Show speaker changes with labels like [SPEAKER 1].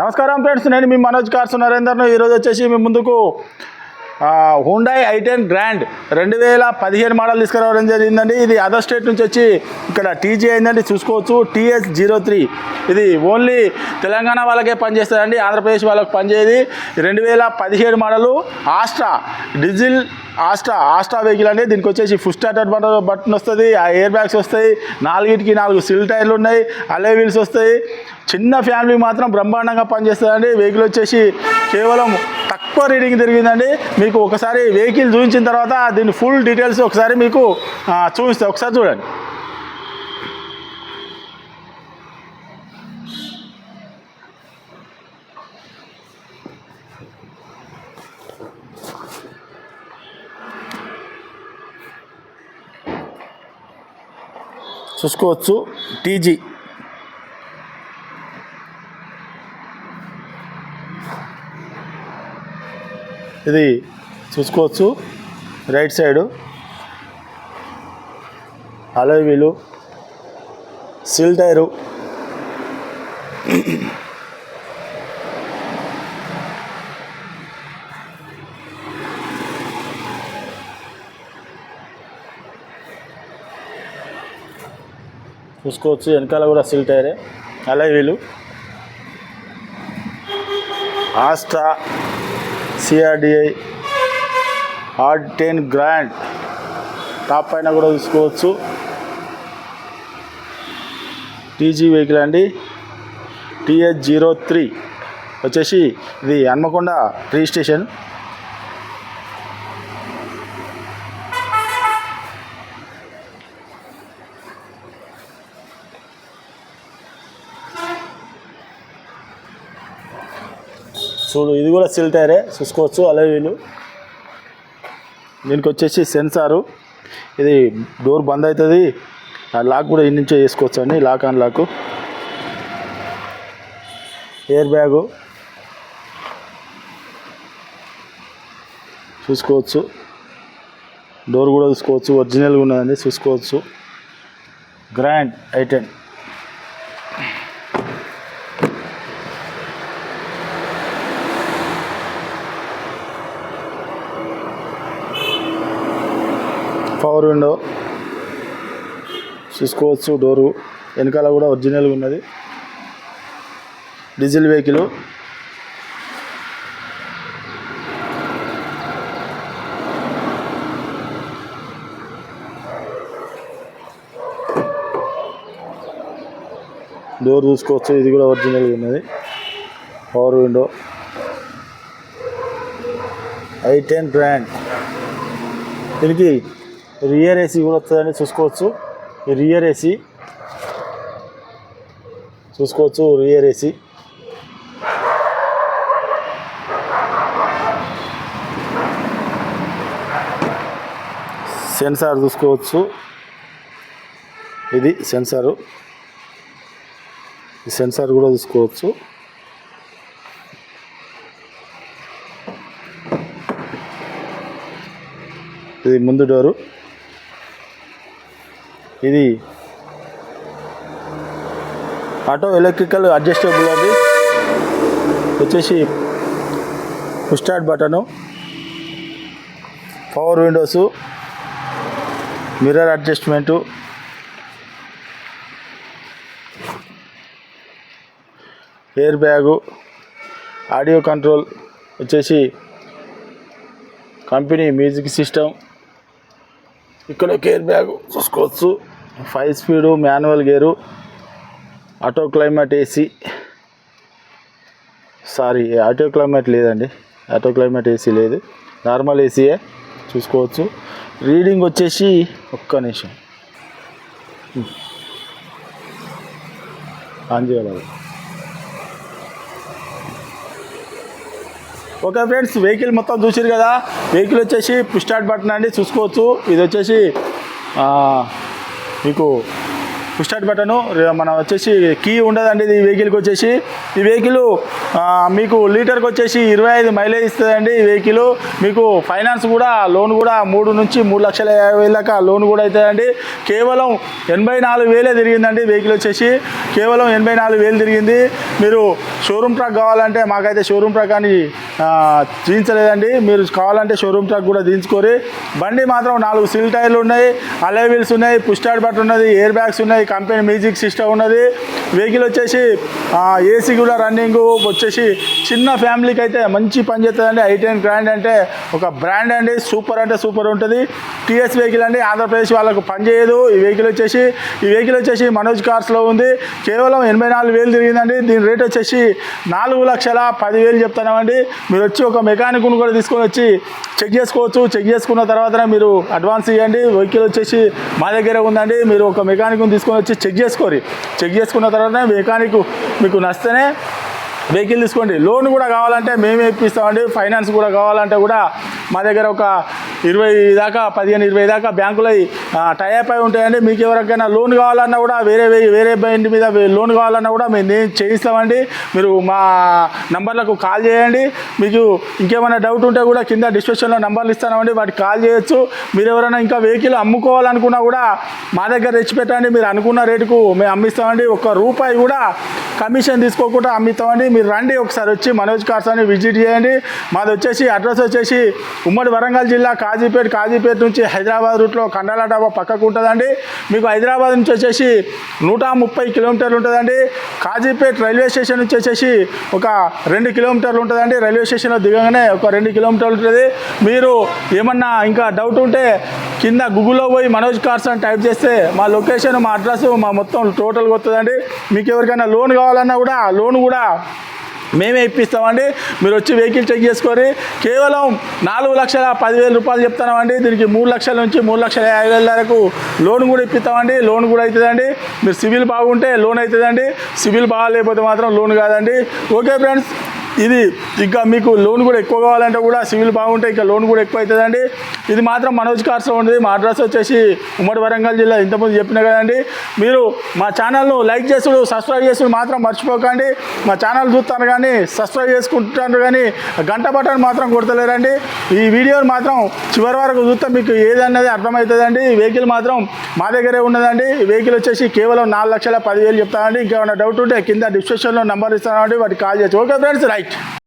[SPEAKER 1] నమస్కారం ఫ్రెండ్స్ నేను మీ మనోజ్ కార్స్ నరేందర్ను. ఈరోజు వచ్చేసి మీ ముందుకు హుండాయ్ ఐటెన్ గ్రాండ్ రెండు వేల పదిహేను మోడల్ తీసుకురావడం జరిగిందండి. ఇది అదర్ స్టేట్ నుంచి వచ్చి ఇక్కడ టీజీ అయిందండి. చూసుకోవచ్చు టీఎస్ జీరో త్రీ ఇది ఓన్లీ తెలంగాణ వాళ్ళకే పనిచేస్తుందండి. ఆంధ్రప్రదేశ్ వాళ్ళకి పనిచేయదు. రెండు వేల పదిహేడు model Astra diesel Astra Astra vehicle అండి. దీనికి వచ్చేసి ఫుల్ స్టార్టర్ బటన్ బటన్ వస్తుంది. ఆ ఎయిర్ బ్యాగ్స్ వస్తాయి. నాలుగిటికి నాలుగు సిల్ టైర్లు ఉన్నాయి. అలే వీల్స్ వస్తాయి. చిన్న ఫ్యామిలీ మాత్రం బ్రహ్మాండంగా పనిచేస్తుందండి. వెహికల్ వచ్చేసి కేవలం తక్కువ రీడింగ్ తిరిగిందండి. మీకు ఒకసారి వెహికల్ చూపించిన తర్వాత దీని ఫుల్ డీటెయిల్స్ ఒకసారి మీకు చూపిస్తే. ఒకసారి చూడండి. చూసుకోవచ్చు. టీజీ. ఇది చూసుకోవచ్చు. Right side. Alloy wheel. సిల్ టైరు. చూసుకోవచ్చు. వెనకాల కూడా సిల్ టైరే. Alloy wheel. Astra. CRDI R ten grand. Top పైన కూడా తీసుకోవచ్చు టీజీ వెహికల్ అండి. టీహెచ్ జీరో త్రీ వచ్చేసి ఇది హన్మకొండ రిజిస్ట్రేషన్. చూడు ఇది కూడా సిల్ టైరే చూసుకోవచ్చు అలవీలు దీనికి వచ్చేసి సెన్సారు. ఇది డోర్ బంద్ అవుతుంది. ఆ లాక్ కూడా ఇన్ని నుంచే చేసుకోవచ్చు అండి lock on lock. Air bag. చూసుకోవచ్చు. డోర్ కూడా చూసుకోవచ్చు ఒరిజినల్గా ఉన్నదండి చూసుకోవచ్చు. Grand i ten power window చూసుకోవచ్చు డోరు వెనకాల కూడా ఒరిజినల్గా ఉన్నది. Diesel vehicle. డోర్ చూసుకోవచ్చు ఇది కూడా ఒరిజినల్గా ఉన్నది. Power window. I ten brand. దీనికి రియర్ ఏసీ కూడా వస్తుందని చూసుకోవచ్చు. Rear AC. చూసుకోవచ్చు రియర్ ఏసీ. సెన్సార్ చూసుకోవచ్చు. ఇది సెన్సారు. సెన్సార్ కూడా చూసుకోవచ్చు. ఇది ముందు డోరు. ఇది ఆటో ఎలక్ట్రికల్ అడ్జస్టబుల్ అది. వచ్చేసి start button power windows mirror adjustment air bag audio control వచ్చేసి కంపెనీ మ్యూజిక్ సిస్టమ్ ఇక్కడ ఎయిర్ బ్యాగ్ చూసుకోవచ్చు. Five speed manual gear auto climate AC. Sorry auto climate లేదండి. ఆటో క్లైమేట్ ఏసీ లేదు. Normal ఏసీయే చూసుకోవచ్చు. Reading వచ్చేసి ఒక్క నిమిషం. ఆన్ చేయాలి ఓకే ఫ్రెండ్స్ వెహికల్ మొత్తం చూసారు కదా? వెహికల్ వచ్చేసి స్టార్ట్ బటన్ అండి చూసుకోవచ్చు. ఇది వచ్చేసి మీకు స్టార్ట్ బటను మన వచ్చేసి కీ ఉండదండి ఇది ఈ వెహికల్కి వచ్చేసి. ఈ వెహికల్ మీకు లీటర్కి వచ్చేసి ఇరవై ఐదు మైలేజ్ ఇస్తుందండి ఈ వెహికల్ మీకు ఫైనాన్స్ కూడా లోన్ కూడా మూడు నుంచి మూడు లక్షల యాభై దాకా లోన్ కూడా అవుతుందండి కేవలం ఎనభై నాలుగు వేలే తిరిగిందండి వెహికల్ వచ్చేసి. కేవలం ఎనభై నాలుగు వేలు తిరిగింది. మీరు షోరూమ్ ట్రక్ కావాలంటే మాకైతే షోరూమ్ ట్రక్ అని ఆ, మీరు కావాలంటే షోరూమ్ ట్రక్ కూడా దించుకోరి బండి మాత్రం నాలుగు సీల్ టైర్లు ఉన్నాయి అలేవిల్స్ వీల్స్ ఉన్నాయి పుష్టాడ్ బట్ ఉన్నది ఎయిర్ బ్యాగ్స్ ఉన్నాయి కంపెనీ మ్యూజిక్ సిస్టమ్ ఉన్నది. వెహికల్ వచ్చేసి ఏసీ కూడా రన్నింగ్ వచ్చేసి చిన్న ఫ్యామిలీకి అయితే మంచి పని చేస్తుందండి. ఐ టెన్ గ్రాండ్ అంటే ఒక బ్రాండ్ అండి. సూపర్ అంటే సూపర్ ఉంటుంది. టీఎస్ వెహికల్ అండి. ఆంధ్రప్రదేశ్ వాళ్ళకు పని చేయదు. ఈ వెహికల్ వచ్చేసి ఈ వెహికల్ వచ్చేసి మనోజ్ కార్స్లో ఉంది. కేవలం ఎనభై నాలుగు వేలు తిరిగిందండి. దీని రేట్ వచ్చేసి నాలుగు లక్షల పదివేలు చెప్తున్నామండి. మీరు వచ్చి ఒక మెకానిక్ను కూడా తీసుకొని వచ్చి చెక్ చేసుకోవచ్చు. చెక్ చేసుకున్న తర్వాతనే మీరు అడ్వాన్స్ ఇవ్వండి వెహికల్ వచ్చేసి మా దగ్గర ఉందండి. మీరు ఒక మెకానిక్ను తీసుకొని వచ్చి చెక్ చేసుకోరు. చెక్ చేసుకున్న తర్వాత మెకానిక్ మీకు నచ్చితేనే వెహికల్ తీసుకోండి. లోన్ కూడా కావాలంటే మేమే ఇప్పిస్తామండి. ఫైనాన్స్ కూడా కావాలంటే కూడా మా దగ్గర ఒక ఇరవై దాకా పదిహేను ఇరవై దాకా బ్యాంకులో టైప్ అయి ఉంటాయండి. మీకు ఎవరికైనా లోన్ కావాలన్నా కూడా వేరే వేరే బ్యాంక్ మీద లోన్ కావాలన్నా కూడా మేము నేను చేయిస్తామండి. మీరు మా నంబర్లకు కాల్ చేయండి. మీకు ఇంకేమైనా డౌట్ ఉంటే కూడా కింద డిస్క్రిప్షన్లో నంబర్లు ఇస్తామండి వాటికి కాల్ చేయొచ్చు. మీరు ఎవరైనా ఇంకా వెహికల్ అమ్ముకోవాలనుకున్నా కూడా మా దగ్గర తెచ్చి పెట్టండి. మీరు అనుకున్న రేటుకు మేము అమ్మిస్తామండి. ఒక్క రూపాయి కూడా కమిషన్ తీసుకోకుండా అమ్మిస్తామండి. మీరు రండి ఒకసారి వచ్చి మనోజ్ కార్స్ అని విజిట్ చేయండి. మాది వచ్చేసి అడ్రస్ వచ్చేసి ఉమ్మడి వరంగల్ జిల్లా కాజీపేట కాజీపేట నుంచి హైదరాబాద్ రూట్లో కండాల డాబా పక్కకు ఉంటుందండి. మీకు హైదరాబాద్ నుంచి వచ్చేసి నూట ముప్పై కిలోమీటర్లు ఉంటుందండి. కాజీపేట రైల్వే స్టేషన్ నుంచి వచ్చేసి ఒక రెండు కిలోమీటర్లు ఉంటుందండి. రైల్వే స్టేషన్లో దిగగానే ఒక రెండు కిలోమీటర్లు ఉంటుంది. మీరు ఏమన్నా ఇంకా డౌట్ ఉంటే కింద గూగుల్లో పోయి మనోజ్ కార్స్ అని టైప్ చేస్తే మా లొకేషన్ మా అడ్రస్ మా మొత్తం టోటల్గా వస్తుందండి. మీకు ఎవరికైనా లోన్ కావాలన్నా కూడా లోన్ కూడా మేమే ఇప్పిస్తామండి. మీరు వచ్చి వెహికల్ చెక్ చేసుకొని కేవలం నాలుగు లక్షల పదివేల రూపాయలు చెప్తామండి దీనికి మూడు లక్షల నుంచి మూడు లక్షల యాభై వేల వరకు లోన్ కూడా ఇప్పిస్తామండి. లోన్ కూడా అవుతుందండి. మీరు సివిల్ బాగుంటే లోన్ అవుతుందండి. సివిల్ బాగాలేకపోతే మాత్రం లోన్ కాదండి. ఓకే ఫ్రెండ్స్ ఇది ఇంకా మీకు లోన్ కూడా ఎక్కువ కావాలంటే కూడా సివిల్ బాగుంటే ఇంకా లోన్ కూడా ఎక్కువ అవుతుందండి ఇది మాత్రం మనోజ్ కార్స్లో ఉంది. మా అడ్రస్ వచ్చేసి ఉమ్మడి వరంగల్ జిల్లా ఇంతకుముందు చెప్పిన కదండి. మీరు మా ఛానల్ను లైక్ చేసుడు సబ్స్క్రైబ్ చేసుడు మాత్రం మర్చిపోకండి. మా ఛానల్ చూస్తాను కానీ సబ్స్క్రైబ్ చేసుకుంటాను కానీ గంట బటన్ మాత్రం కొడతలేరండి. ఈ వీడియోని మాత్రం చివరి వరకు చూస్తే మీకు ఏదన్నది అర్థమవుతుందండి. ఈ వెహికల్ మాత్రం మా దగ్గరే ఉన్నదండి. ఈ వెహికల్ వచ్చేసి కేవలం నాలుగు లక్షల పదివేలు చెప్తానండి. ఇంకేమైనా డౌట్ ఉంటే కింద డిస్క్రిప్షన్లో నెంబర్ ఇస్తానండి. వాటికి కాల్ చేసి. Okay friends right. রাইট